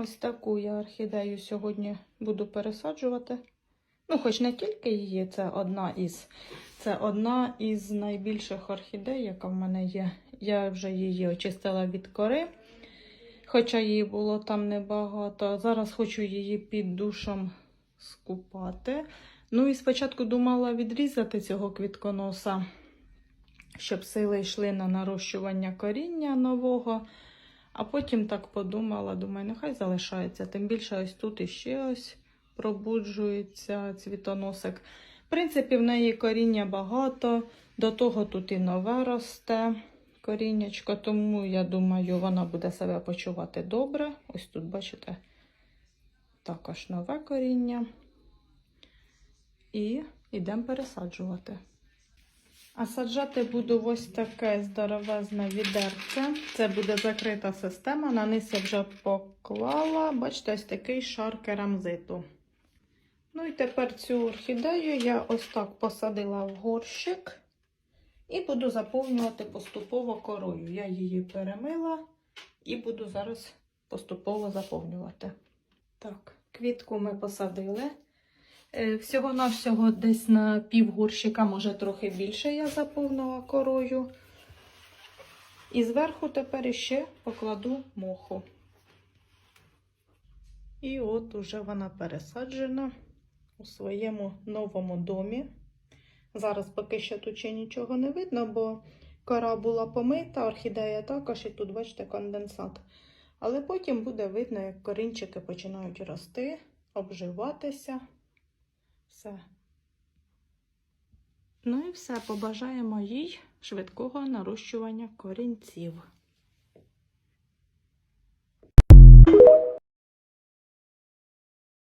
Ось таку я орхідею сьогодні буду пересаджувати. Ну, хоч не тільки її, це одна із. Це одна із найбільших орхідей, яка в мене є. Я вже її очистила від кори, хоча її було там небагато. Зараз хочу її під душем скупати. Ну і спочатку думала відрізати цього квітконоса, щоб сили йшли на нарощування коріння нового. А потім так подумала, думаю, нехай залишається. Тим більше ось тут іще ось пробуджується цвітоносик. В принципі, в неї коріння багато, до того тут і нове росте коріннячко, тому я думаю, вона буде себе почувати добре. Ось тут, бачите, також нове коріння. І йдемо пересаджувати. А саджати буду ось таке здоровезне відерце. Це буде закрита система. На низ я вже поклала, бачите, ось такий шар керамзиту. Ну і тепер цю орхідею я ось так посадила в горщик і буду заповнювати поступово корою. Я її перемила і буду зараз поступово заповнювати. Так, квітку ми посадили. Е, Всього-навсього десь на пів горщика, може трохи більше я заповнила корою. І зверху тепер іще покладу моху. І от уже вона пересаджена у своєму новому домі. Зараз поки що тут ще нічого не видно, бо кора була помита, орхідея також, і тут, бачите, конденсат. Але потім буде видно, як корінчики починають рости, обживатися. Все. Ну і все. Побажаємо їй швидкого нарощування корінців.